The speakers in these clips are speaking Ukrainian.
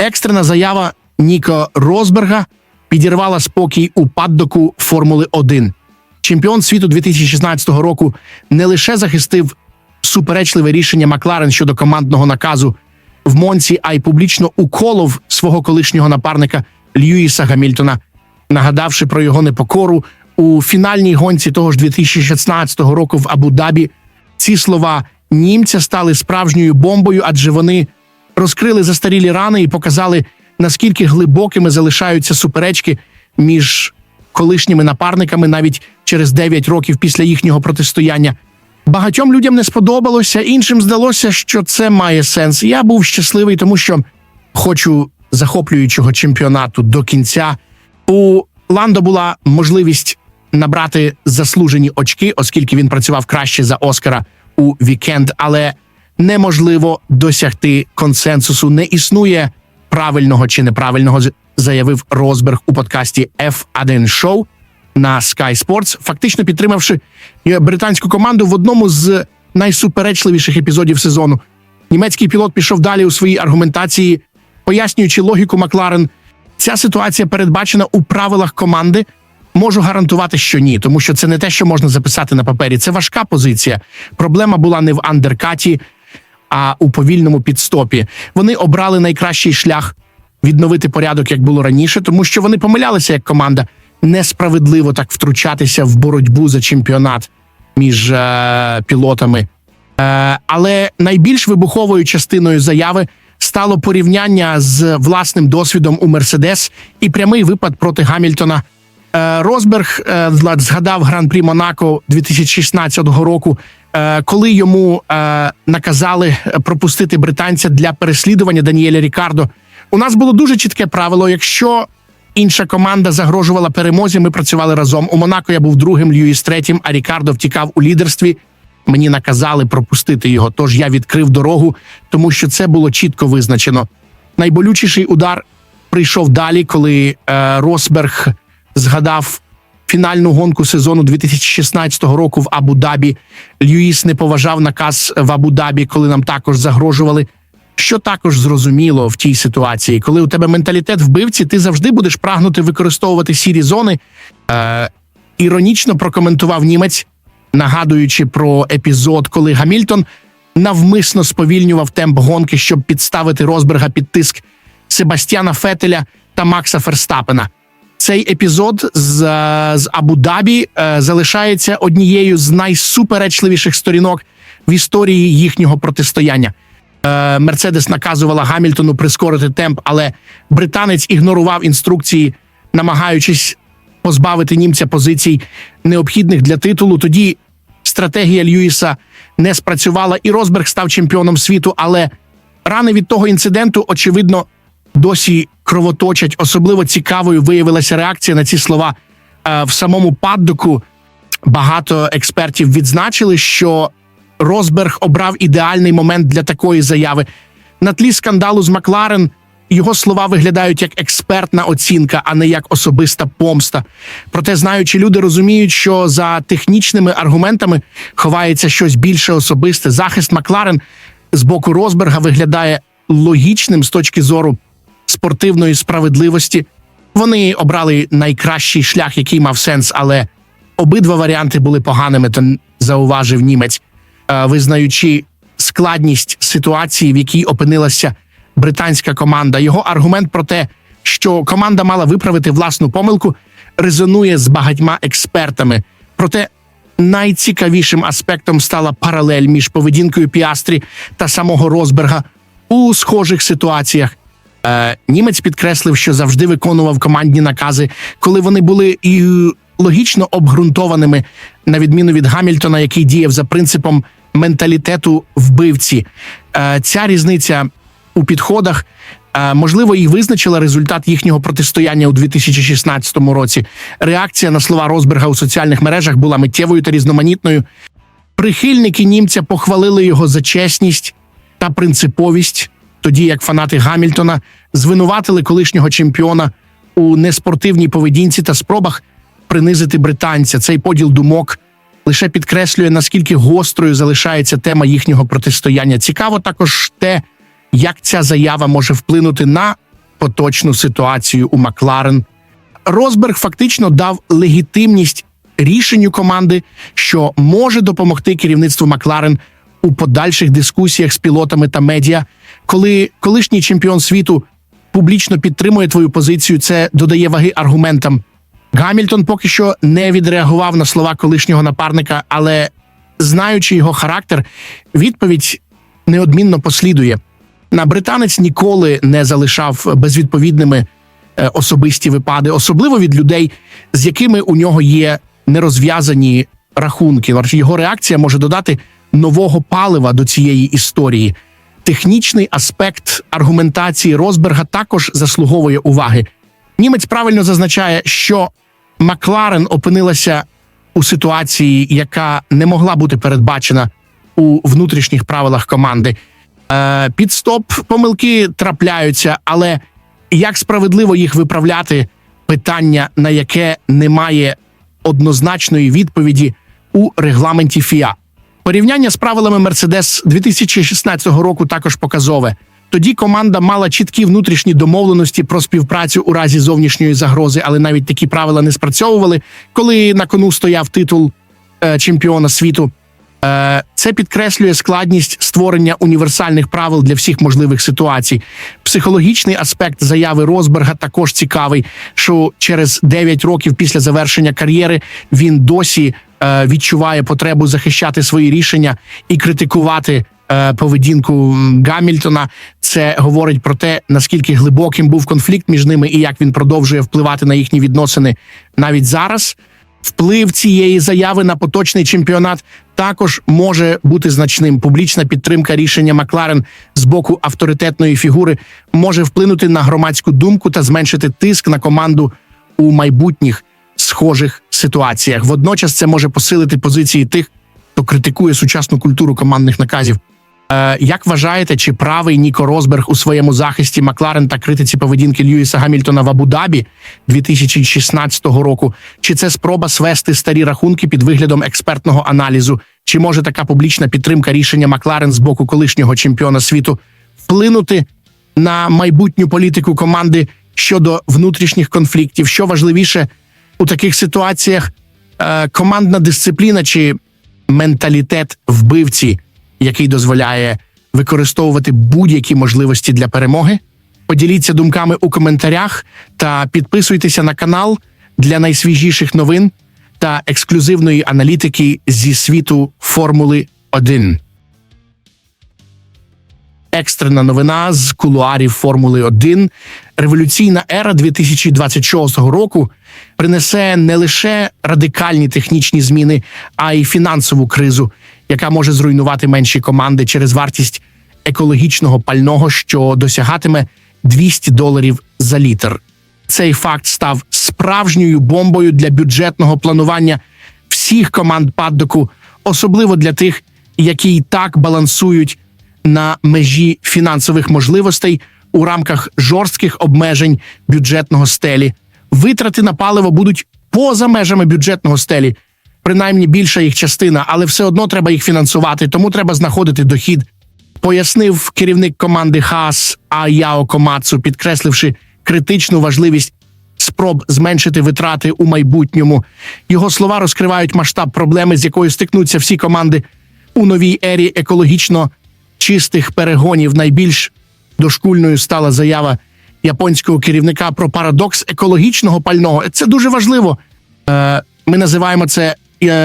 Екстрена заява Ніко Розберга підірвала спокій у паддоку Формули 1. Чемпіон світу 2016 року не лише захистив суперечливе рішення Макларен щодо командного наказу в Монці, а й публічно уколов свого колишнього напарника Льюіса Гамільтона, нагадавши про його непокору у фінальній гонці того ж 2016 року в Абу-Дабі. Ці слова німця стали справжньою бомбою, адже вони розкрили застарілі рани і показали, наскільки глибокими залишаються суперечки між колишніми напарниками навіть через 9 років після їхнього протистояння. Багатьом людям не сподобалося, іншим здалося, що це має сенс. Я був щасливий, тому що хочу захоплюючого чемпіонату до кінця. У Ландо була можливість набрати заслужені очки, оскільки він працював краще за Оскара у вікенд, але неможливо досягти консенсусу. Не існує правильного чи неправильного, заявив Розберг у подкасті F1 Show на Sky Sports, фактично підтримавши е, британську команду в одному з найсуперечливіших епізодів сезону. Німецький пілот пішов далі у своїй аргументації, пояснюючи логіку Макларен. Ця ситуація передбачена у правилах команди. Можу гарантувати, що ні, тому що це не те, що можна записати на папері. Це важка позиція. Проблема була не в андеркаті, а у повільному підстопі. Вони обрали найкращий шлях відновити порядок, як було раніше, тому що вони помилялися як команда несправедливо так втручатися в боротьбу за чемпіонат між е, пілотами. Е, але найбільш вибуховою частиною заяви стало порівняння з власним досвідом у Мерседес і прямий випад проти Гамільтона. Е, Розберг е, згадав гран-прі Монако 2016 року, коли йому е, наказали пропустити британця для переслідування Даніеля Рікардо. У нас було дуже чітке правило: якщо інша команда загрожувала перемозі, ми працювали разом. У Монако я був другим, Льюіс третім, а Рікардо втікав у лідерстві. Мені наказали пропустити його. Тож я відкрив дорогу, тому що це було чітко визначено. Найболючіший удар прийшов далі, коли е, Росберг згадав фінальну гонку сезону 2016 року в Абу-Дабі. Льюіс не поважав наказ в Абу-Дабі, коли нам також загрожували. Що також зрозуміло в тій ситуації, коли у тебе менталітет вбивці, ти завжди будеш прагнути використовувати сірі зони. Е, іронічно прокоментував німець, нагадуючи про епізод, коли Гамільтон навмисно сповільнював темп гонки, щоб підставити Розберга під тиск Себастьяна Фетеля та Макса Ферстапена. Цей епізод з, з Абу-Дабі е, залишається однією з найсуперечливіших сторінок в історії їхнього протистояння. Е, Мерседес наказувала Гамільтону прискорити темп, але британець ігнорував інструкції, намагаючись позбавити німця позицій, необхідних для титулу. Тоді стратегія Льюіса не спрацювала, і Розберг став чемпіоном світу. Але рани від того інциденту, очевидно, досі кровоточать. Особливо цікавою виявилася реакція на ці слова е, в самому паддоку. Багато експертів відзначили, що Розберг обрав ідеальний момент для такої заяви. На тлі скандалу з Макларен його слова виглядають як експертна оцінка, а не як особиста помста. Проте, знаючи, люди розуміють, що за технічними аргументами ховається щось більше особисте. Захист Макларен з боку Розберга виглядає логічним з точки зору спортивної справедливості. Вони обрали найкращий шлях, який мав сенс, але обидва варіанти були поганими, то зауважив німець, е, визнаючи складність ситуації, в якій опинилася британська команда. Його аргумент про те, що команда мала виправити власну помилку, резонує з багатьма експертами. Проте найцікавішим аспектом стала паралель між поведінкою Піастрі та самого Розберга у схожих ситуаціях. Е, німець підкреслив, що завжди виконував командні накази, коли вони були і логічно обґрунтованими, на відміну від Гамільтона, який діяв за принципом менталітету вбивці. Е, ця різниця у підходах. е, Можливо, і визначила результат їхнього протистояння у 2016 році. Реакція на слова Розберга у соціальних мережах була миттєвою та різноманітною. Прихильники німця похвалили його за чесність та принциповість, тоді як фанати Гамільтона звинуватили колишнього чемпіона у неспортивній поведінці та спробах принизити британця. Цей поділ думок лише підкреслює, наскільки гострою залишається тема їхнього протистояння. Цікаво також те, як ця заява може вплинути на поточну ситуацію у Макларен. Розберг фактично дав легітимність рішенню команди, що може допомогти керівництву Макларен у подальших дискусіях з пілотами та медіа. Коли колишній чемпіон світу публічно підтримує твою позицію, це додає ваги аргументам. Гамільтон поки що не відреагував на слова колишнього напарника, але знаючи його характер, відповідь неодмінно послідує. На британець ніколи не залишав безвідповідними е, особисті випади, особливо від людей, з якими у нього є нерозв'язані рахунки. Його реакція може додати нового палива до цієї історії. Технічний аспект аргументації Росберга також заслуговує уваги. Німець правильно зазначає, що Макларен опинилася у ситуації, яка не могла бути передбачена у внутрішніх правилах команди. Е, підстоп помилки трапляються, але як справедливо їх виправляти? Питання, на яке немає однозначної відповіді у регламенті ФІА. Порівняння з правилами Мерседес 2016 року також показове. Тоді команда мала чіткі внутрішні домовленості про співпрацю у разі зовнішньої загрози, але навіть такі правила не спрацьовували, коли на кону стояв титул е, чемпіона світу. Е, Це підкреслює складність створення універсальних правил для всіх можливих ситуацій. Психологічний аспект заяви Росберга також цікавий, що через 9 років після завершення кар'єри він досі е, відчуває потребу захищати свої рішення і критикувати. е, Поведінку Гамільтона це говорить про те, наскільки глибоким був конфлікт між ними і як він продовжує впливати на їхні відносини навіть зараз. Вплив цієї заяви на поточний чемпіонат також може бути значним. Публічна підтримка рішення Макларен з боку авторитетної фігури може вплинути на громадську думку та зменшити тиск на команду у майбутніх схожих ситуаціях. Водночас це може посилити позиції тих, хто критикує сучасну культуру командних наказів. Е, Як вважаєте, чи правий Ніко Росберг у своєму захисті Макларен та критиці поведінки Льюіса Гамільтона в Абу-Дабі 2016 року? Чи це спроба свести старі рахунки під виглядом експертного аналізу? Чи може така публічна підтримка рішення Макларен з боку колишнього чемпіона світу вплинути на майбутню політику команди щодо внутрішніх конфліктів? Що важливіше у таких ситуаціях? Е, Командна дисципліна чи менталітет вбивці? Який дозволяє використовувати будь-які можливості для перемоги. Поділіться думками у коментарях та підписуйтеся на канал для найсвіжіших новин та ексклюзивної аналітики зі світу Формули 1. Екстрена новина з кулуарів Формули 1. Революційна ера 2026 року принесе не лише радикальні технічні зміни, а й фінансову кризу, яка може зруйнувати менші команди через вартість екологічного пального, що досягатиме 200 доларів за літр. Цей факт став справжньою бомбою для бюджетного планування всіх команд паддоку, особливо для тих, які й так балансують на межі фінансових можливостей у рамках жорстких обмежень бюджетного стелі. Витрати на паливо будуть поза межами бюджетного стелі, принаймні більша їх частина, але все одно треба їх фінансувати, тому треба знаходити дохід. Пояснив керівник команди Хас Аяо Комацу, підкресливши критичну важливість спроб зменшити витрати у майбутньому. Його слова розкривають масштаб проблеми, з якою стикнуться всі команди у новій ері екологічно чистих перегонів. Найбільш дошкульною стала заява японського керівника про парадокс екологічного пального. Це дуже важливо. Е, Ми називаємо це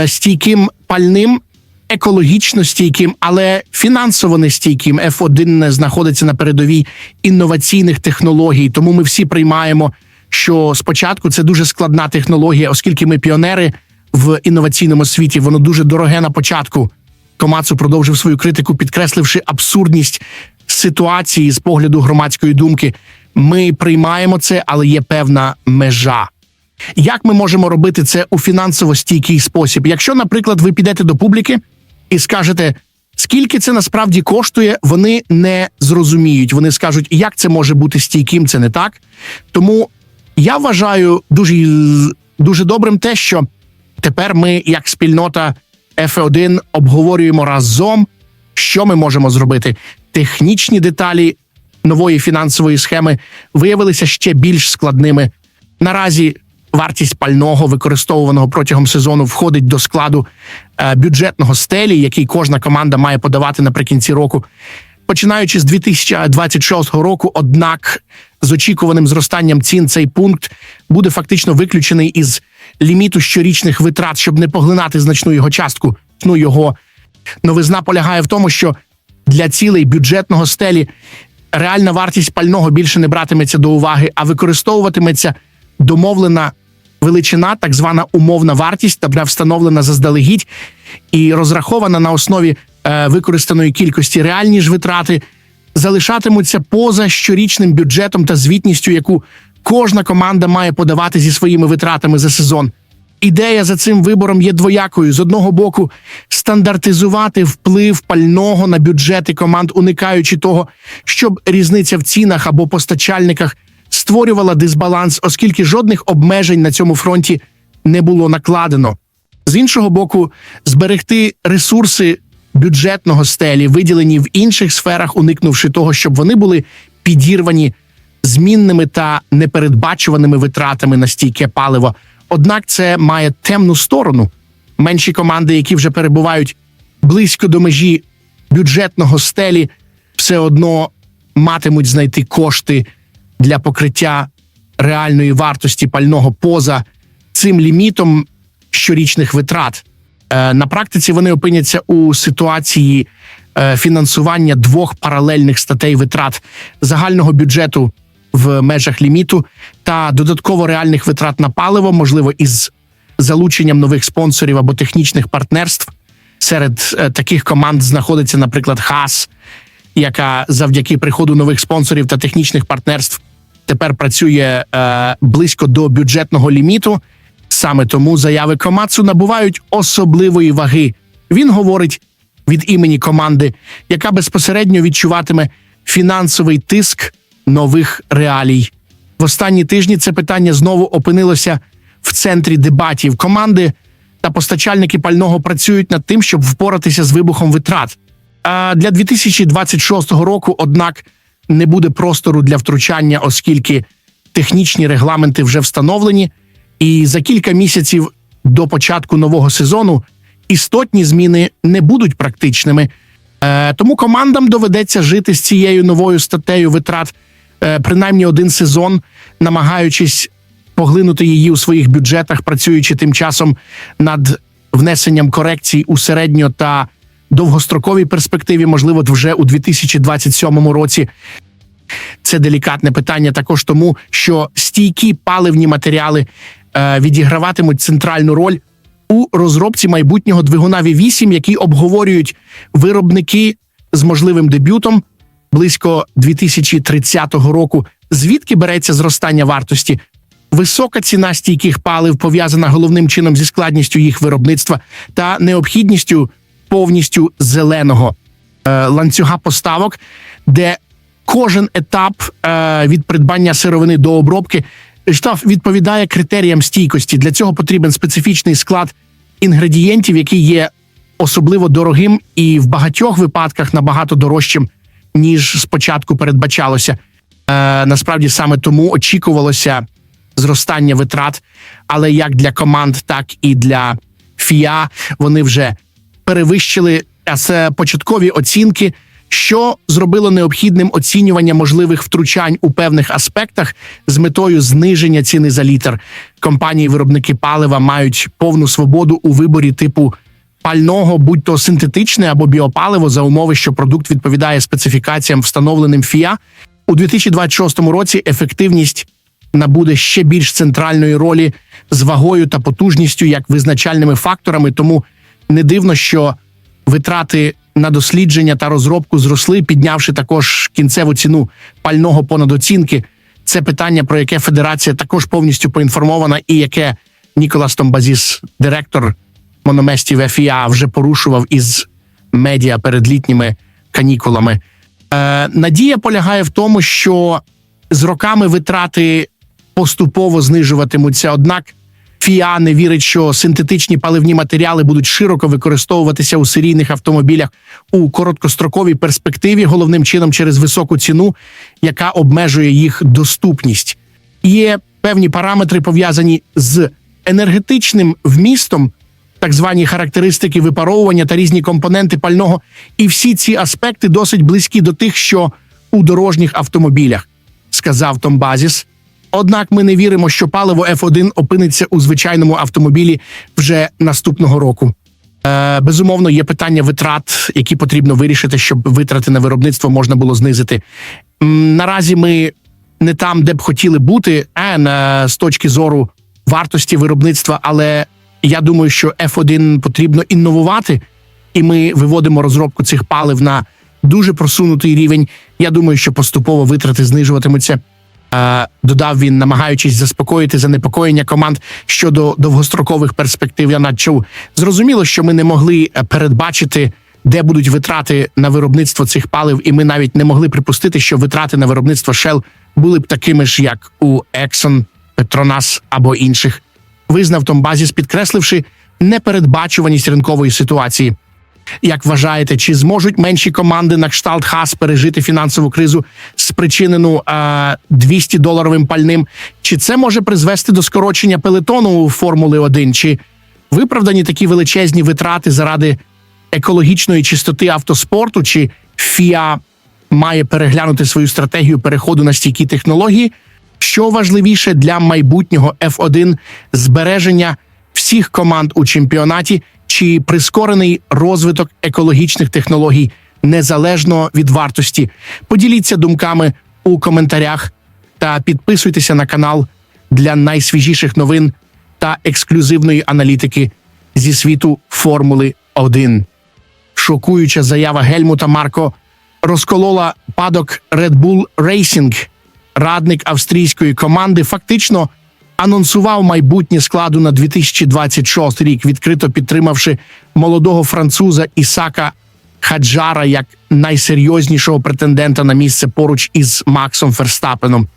стійким пальним. Екологічно стійким, але фінансово нестійким. F1 не знаходиться на передовій інноваційних технологій. Тому ми всі приймаємо, що спочатку це дуже складна технологія, оскільки ми піонери в інноваційному світі. Воно дуже дороге на початку. Комацу продовжив свою критику, підкресливши абсурдність ситуації з погляду громадської думки. Ми приймаємо це, але є певна межа. Як ми можемо робити це у фінансово стійкий спосіб? Якщо, наприклад, ви підете до публіки і скажете, скільки це насправді коштує, вони не зрозуміють. Вони скажуть, як це може бути стійким, це не так. Тому я вважаю дуже, дуже добрим те, що тепер ми, як спільнота F1, обговорюємо разом, що ми можемо зробити. Технічні деталі нової фінансової схеми виявилися ще більш складними. Наразі вартість пального, використовуваного протягом сезону, входить до складу е, бюджетного стелі, який кожна команда має подавати наприкінці року. Починаючи з 2026 року, однак з очікуваним зростанням цін цей пункт буде фактично виключений із ліміту щорічних витрат, щоб не поглинати значну його частку. Ну його новизна полягає в тому, що для цілей бюджетного стелі реальна вартість пального більше не братиметься до уваги, а використовуватиметься домовлена величина, так звана умовна вартість, та встановлена заздалегідь і розрахована на основі е, використаної кількості реальні ж витрати, залишатимуться поза щорічним бюджетом та звітністю, яку кожна команда має подавати зі своїми витратами за сезон. Ідея за цим вибором є двоякою: з одного боку, стандартизувати вплив пального на бюджети команд, уникаючи того, щоб різниця в цінах або постачальниках створювала дисбаланс, оскільки жодних обмежень на цьому фронті не було накладено. З іншого боку, зберегти ресурси бюджетного стелі, виділені в інших сферах, уникнувши того, щоб вони були підірвані змінними та непередбачуваними витратами на стійке паливо. Однак це має темну сторону. Менші команди, які вже перебувають близько до межі бюджетного стелі, все одно матимуть знайти кошти для покриття реальної вартості пального поза цим лімітом щорічних витрат. Е, На практиці вони опиняться у ситуації е, фінансування двох паралельних статей витрат загального бюджету в межах ліміту та додатково реальних витрат на паливо, можливо, із залученням нових спонсорів або технічних партнерств. Серед е, таких команд знаходиться, наприклад, Хас, яка завдяки приходу нових спонсорів та технічних партнерств тепер працює е, близько до бюджетного ліміту. Саме тому заяви Комацу набувають особливої ваги. Він говорить від імені команди, яка безпосередньо відчуватиме фінансовий тиск нових реалій. В останні тижні це питання знову опинилося в центрі дебатів. Команди та постачальники пального працюють над тим, щоб впоратися з вибухом витрат. Для 2026 року, однак, не буде простору для втручання, оскільки технічні регламенти вже встановлені, і за кілька місяців до початку нового сезону істотні зміни не будуть практичними. Е, тому командам доведеться жити з цією новою статтею витрат е, принаймні один сезон, намагаючись поглинути її у своїх бюджетах, працюючи тим часом над внесенням корекцій у середньо та довгостроковій перспективі, можливо, вже у 2027 році. Це делікатне питання також тому, що стійкі паливні матеріали е, відіграватимуть центральну роль у розробці майбутнього двигуна V8, який обговорюють виробники з можливим дебютом близько 2030 року. Звідки береться зростання вартості? Висока ціна стійких палив пов'язана головним чином зі складністю їх виробництва та необхідністю повністю зеленого е, ланцюга поставок, де кожен етап е, від придбання сировини до обробки штаб відповідає критеріям стійкості. Для цього потрібен специфічний склад інгредієнтів, який є особливо дорогим і в багатьох випадках набагато дорожчим, ніж спочатку передбачалося. Е, Насправді саме тому очікувалося зростання витрат, але як для команд, так і для ФІА вони вже перевищили початкові оцінки, що зробило необхідним оцінювання можливих втручань у певних аспектах з метою зниження ціни за літр. Компанії-виробники палива мають повну свободу у виборі типу пального, будь то синтетичне або біопаливо, за умови, що продукт відповідає специфікаціям, встановленим ФІА. У 2026 році ефективність набуде ще більш центральної ролі з вагою та потужністю як визначальними факторами. Тому не дивно, що витрати на дослідження та розробку зросли, піднявши також кінцеву ціну пального понад оцінки. Це питання, про яке федерація також повністю поінформована, і яке Ніколас Томбазіс, директор мономестів ФІА, вже порушував із медіа перед літніми канікулами. Е, Надія полягає в тому, що з роками витрати поступово знижуватимуться однак ФІА не вірить, що синтетичні паливні матеріали будуть широко використовуватися у серійних автомобілях у короткостроковій перспективі, головним чином через високу ціну, яка обмежує їх доступність. Є певні параметри пов'язані з енергетичним вмістом, так звані характеристики випаровування та різні компоненти пального. І всі ці аспекти досить близькі до тих, що у дорожніх автомобілях, сказав Том Базіс. Однак ми не віримо, що паливо F1 опиниться у звичайному автомобілі вже наступного року. Е, безумовно, є питання витрат, які потрібно вирішити, щоб витрати на виробництво можна було знизити. Наразі ми не там, де б хотіли бути, а на з точки зору вартості виробництва. Але я думаю, що F1 потрібно інновувати, і ми виводимо розробку цих палив на дуже просунутий рівень. Я думаю, що поступово витрати знижуватимуться. Е, Додав він, намагаючись заспокоїти занепокоєння команд щодо довгострокових перспектив. Я надчув зрозуміло, що ми не могли е, передбачити, де будуть витрати на виробництво цих палив, і ми навіть не могли припустити, що витрати на виробництво Shell були б такими ж, як у Exxon, Petronas або інших. Визнав Том Базіс, підкресливши непередбачуваність ринкової ситуації. Як вважаєте, чи зможуть менші команди на кшталт Хас пережити фінансову кризу, спричинену е, 200 доларовим пальним? Чи це може призвести до скорочення пелетону у Формули 1? Чи виправдані такі величезні витрати заради екологічної чистоти автоспорту? Чи ФІА має переглянути свою стратегію переходу на стійкі технології? Що важливіше для майбутнього F1 збереження всіх команд у чемпіонаті чи прискорений розвиток екологічних технологій незалежно від вартості? Поділіться думками у коментарях та підписуйтеся на канал для найсвіжіших новин та ексклюзивної аналітики зі світу Формули 1. Шокуюча заява Гельмута Марко розколола падок Red Bull Racing. Радник австрійської команди фактично анонсував майбутнє складу на 2026 рік, відкрито підтримавши молодого француза Ісака Хаджара як найсерйознішого претендента на місце поруч із Максом Ферстапеном.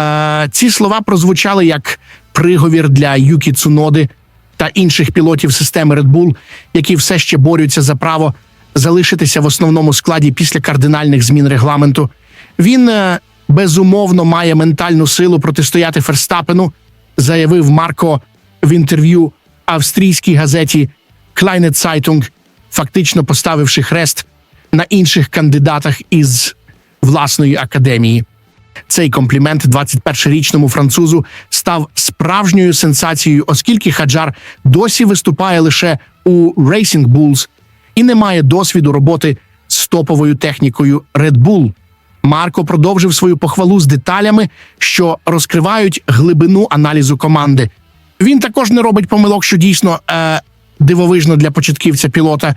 Е, ці слова прозвучали як приговір для Юкі Цуноди та інших пілотів системи Red Bull, які все ще борються за право залишитися в основному складі після кардинальних змін регламенту. Він е, безумовно має ментальну силу протистояти Ферстапену, заявив Марко в інтерв'ю австрійській газеті Kleine Zeitung, фактично поставивши хрест на інших кандидатах із власної академії. Цей комплімент 21-річному французу став справжньою сенсацією, оскільки Хаджар досі виступає лише у Racing Bulls і не має досвіду роботи з топовою технікою Red Bull. Марко продовжив свою похвалу з деталями, що розкривають глибину аналізу команди. Він також не робить помилок, що дійсно е, дивовижно для початківця пілота.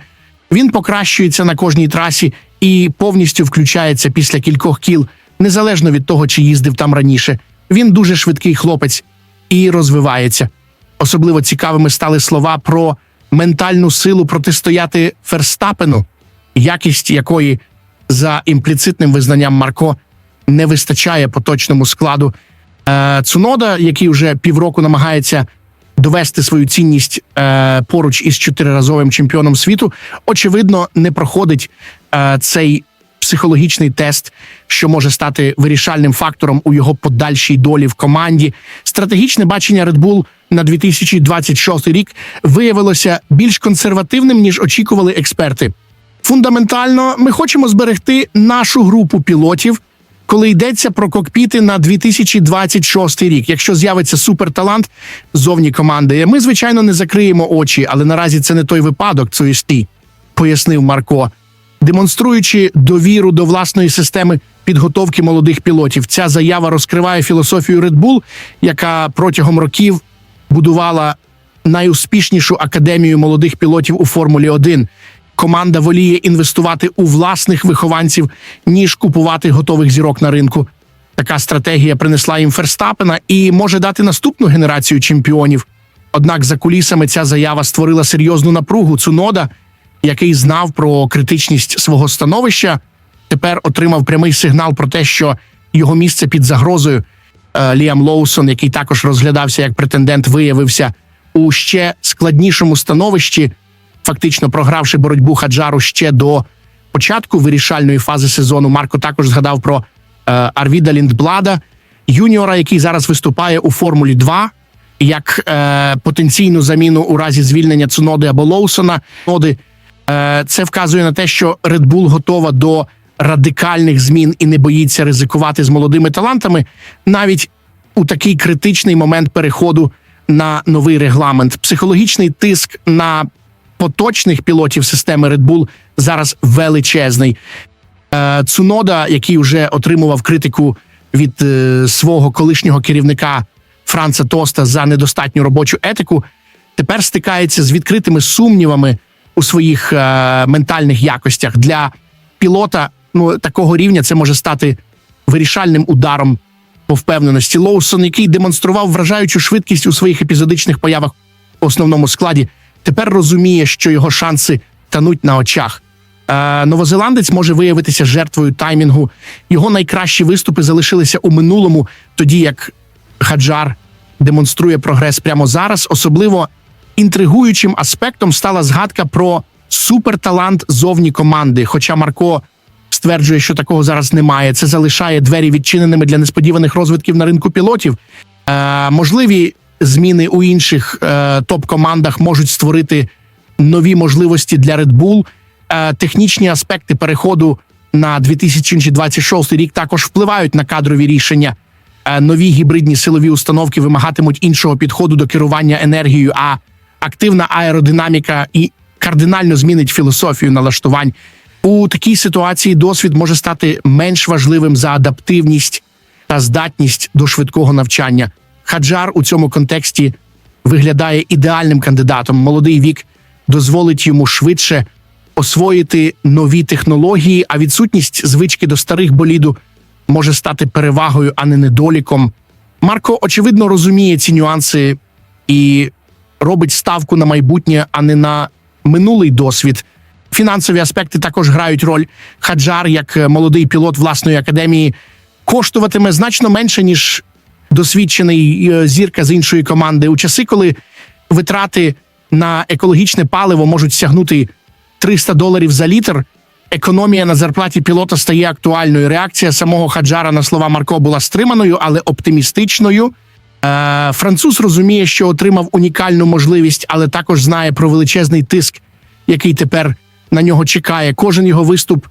Він покращується на кожній трасі і повністю включається після кількох кіл, незалежно від того, чи їздив там раніше. Він дуже швидкий хлопець і розвивається. Особливо цікавими стали слова про ментальну силу протистояти Ферстапену, якість якої за імпліцитним визнанням Марко не вистачає поточному складу. Е, Цунода, який вже півроку намагається довести свою цінність е, поруч із чотириразовим чемпіоном світу, очевидно, не проходить е, цей психологічний тест, що може стати вирішальним фактором у його подальшій долі в команді. Стратегічне бачення Red Bull на 2026 рік виявилося більш консервативним ніж очікували експерти. Фундаментально, ми хочемо зберегти нашу групу пілотів, коли йдеться про кокпіти на 2026 рік. Якщо з'явиться суперталант зовні команди, ми звичайно не закриємо очі, але наразі це не той випадок. Це істі, пояснив Марко, демонструючи довіру до власної системи підготовки молодих пілотів. Ця заява розкриває філософію Red Bull, яка протягом років будувала найуспішнішу академію молодих пілотів у Формулі 1 команда воліє інвестувати у власних вихованців, ніж купувати готових зірок на ринку. Така стратегія принесла їм Ферстапена і може дати наступну генерацію чемпіонів. Однак за кулісами ця заява створила серйозну напругу. Цунода, який знав про критичність свого становища, тепер отримав прямий сигнал про те, що його місце під загрозою. Е, Ліам Лоусон, який також розглядався як претендент, виявився у ще складнішому становищі, фактично програвши боротьбу Хаджару ще до початку вирішальної фази сезону. Марко також згадав про е, Арвіда Ліндблада, юніора, який зараз виступає у Формулі 2 як е, потенційну заміну у разі звільнення Цуноди або Лоусона. Ноди е, це вказує на те, що Red Bull готова до радикальних змін і не боїться ризикувати з молодими талантами, навіть у такий критичний момент переходу на новий регламент. Психологічний тиск на поточних пілотів системи Red Bull зараз величезний. Е, Цунода, який вже отримував критику від е, свого колишнього керівника Франца Тоста за недостатню робочу етику, тепер стикається з відкритими сумнівами у своїх е, ментальних якостях для пілота. Ну такого рівня це може стати вирішальним ударом по впевненості. Лоусон, який демонстрував вражаючу швидкість у своїх епізодичних появах в основному складі, тепер розуміє, що його шанси тануть на очах. Е, Новозеландець може виявитися жертвою таймінгу. Його найкращі виступи залишилися у минулому, тоді як Хаджар демонструє прогрес прямо зараз. Особливо інтригуючим аспектом стала згадка про суперталант зовні команди. Хоча Марко стверджує, що такого зараз немає. Це залишає двері відчиненими для несподіваних розвитків на ринку пілотів. Е, можливі зміни у інших е, топ-командах можуть створити нові можливості для Red Bull. Е, технічні аспекти переходу на 2026 рік також впливають на кадрові рішення. Е, нові гібридні силові установки вимагатимуть іншого підходу до керування енергією, а активна аеродинаміка і кардинально змінить філософію налаштувань. У такій ситуації досвід може стати менш важливим за адаптивність та здатність до швидкого навчання. Хаджар у цьому контексті виглядає ідеальним кандидатом. Молодий вік дозволить йому швидше освоїти нові технології, а відсутність звички до старих боліду може стати перевагою, а не недоліком. Марко очевидно розуміє ці нюанси і робить ставку на майбутнє, а не на минулий досвід. Фінансові аспекти також грають роль. Хаджар, як е, молодий пілот власної академії, коштуватиме значно менше ніж досвідчений е, зірка з іншої команди. У часи, коли витрати на екологічне паливо можуть сягнути 300 доларів за літр. Економія на зарплаті пілота стає актуальною. Реакція самого Хаджара на слова Марко була стриманою, але оптимістичною. Е, француз розуміє, що отримав унікальну можливість, але також знає про величезний тиск, який тепер на нього чекає. Кожен його виступ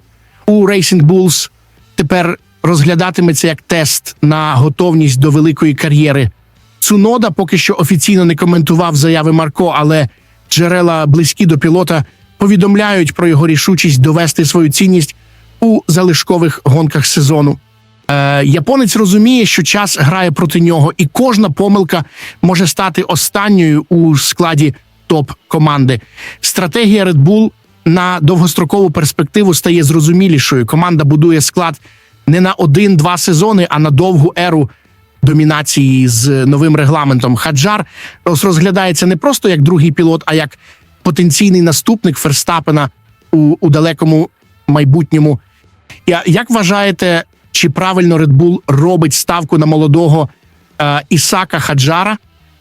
у Racing Bulls тепер розглядатиметься як тест на готовність до великої кар'єри. Цунода поки що офіційно не коментував заяви Марко, але джерела близькі до пілота повідомляють про його рішучість довести свою цінність у залишкових гонках сезону. Е, японець розуміє, що час грає проти нього, і кожна помилка може стати останньою у складі топ-команди. Стратегія Red Bull на довгострокову перспективу стає зрозумілішою. Команда будує склад не на один-два сезони, а на довгу еру домінації з новим регламентом. Хаджар роз- розглядається не просто як другий пілот, а як потенційний наступник Ферстапена у, у далекому майбутньому. Як вважаєте, чи правильно Red Bull робить ставку на молодого е, Ісака Хаджара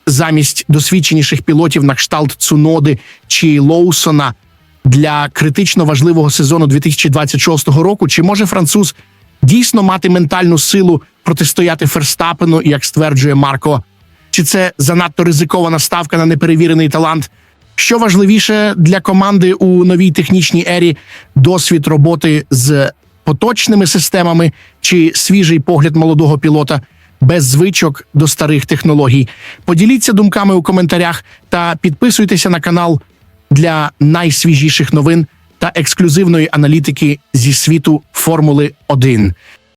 замість досвідченіших пілотів на кшталт Цуноди чи Лоусона для критично важливого сезону 2026 року? Чи може француз дійсно мати ментальну силу протистояти Ферстапену, як стверджує Марко? Чи це занадто ризикована ставка на неперевірений талант? Що важливіше для команди у новій технічній ері досвід роботи з поточними системами чи свіжий погляд молодого пілота без звичок до старих технологій? Поділіться думками у коментарях та підписуйтеся на канал для найсвіжіших новин та ексклюзивної аналітики зі світу Формули 1.